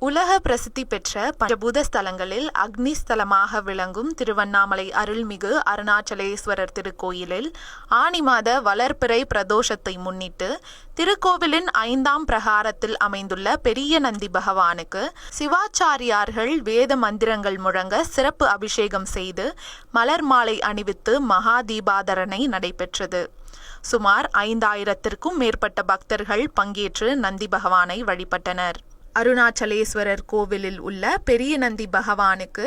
உலக பிரசித்தி பெற்ற பஞ்சபூத ஸ்தலங்களில் அக்னி ஸ்தலமாக விளங்கும் திருவண்ணாமலை அருள்மிகு அருணாச்சலேஸ்வரர் திருக்கோயிலில் ஆனி மாத வளர்பிறை பிரதோஷத்தை முன்னிட்டு திருக்கோவிலின் ஐந்தாம் பிரகாரத்தில் அமைந்துள்ள பெரிய நந்தி பகவானுக்கு சிவாச்சாரியார்கள் வேத மந்திரங்கள் முழங்க சிறப்பு அபிஷேகம் செய்து மலர் மாலை அணிவித்து மகா தீபாதரணை நடைபெற்றது. சுமார் ஐந்தாயிரத்திற்கும் மேற்பட்ட பக்தர்கள் பங்கேற்று நந்தி பகவானை வழிபட்டனர். அருணாச்சலேஸ்வரர் கோவிலில் உள்ள பெரிய நந்தி பகவானுக்கு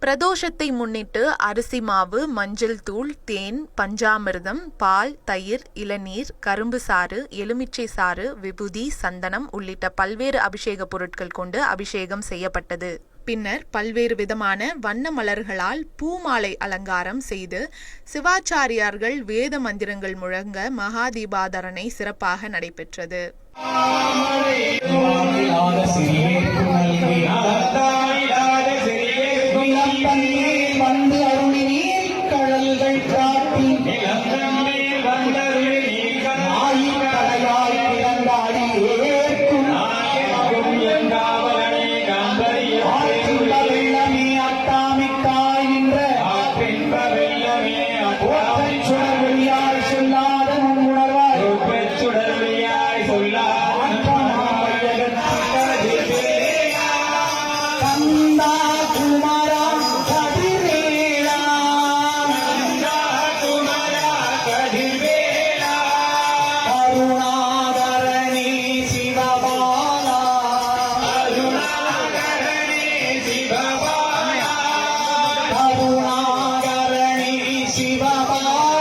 பிரதோஷத்தை முன்னிட்டு அரிசி மாவு மஞ்சள் தூள் தேன் பஞ்சாமிர்தம் பால் தயிர் இளநீர் கரும்பு சாறு எலுமிச்சை சாறு விபூதி சந்தனம் உள்ளிட்ட பல்வேறு அபிஷேக பொருட்கள் கொண்டு அபிஷேகம் செய்யப்பட்டது. பின்னர் பல்வேறு விதமான வண்ண மலர்களால் பூமாலை அலங்காரம் செய்து சிவாச்சாரியார்கள் வேத மந்திரங்கள் முழங்க மகா தீபாதரனை சிறப்பாக நடைபெற்றது. Lord.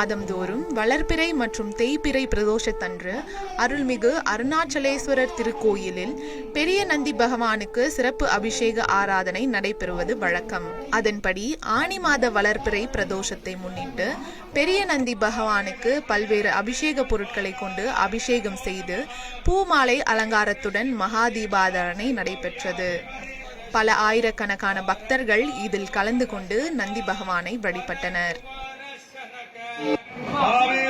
மாதந்தோறும் வளர்பிறை மற்றும் தேய்பிறை பிரதோஷத்தன்று அருள்மிகு அருணாச்சலேஸ்வரர் திருக்கோயிலில் பெரிய நந்தி பகவானுக்கு சிறப்பு அபிஷேக ஆராதனை நடைபெறுவது வழக்கம். அதன்படி ஆனி மாத வளர்பிறை பிரதோஷத்தை முன்னிட்டு பெரிய நந்தி பகவானுக்கு பல்வேறு அபிஷேக பொருட்களை கொண்டு அபிஷேகம் செய்து பூமாலை அலங்காரத்துடன் மகா தீபாதரணை நடைபெற்றது. பல ஆயிரக்கணக்கான பக்தர்கள் இதில் கலந்து கொண்டு நந்தி பகவானை வழிபட்டனர். ¡Amén!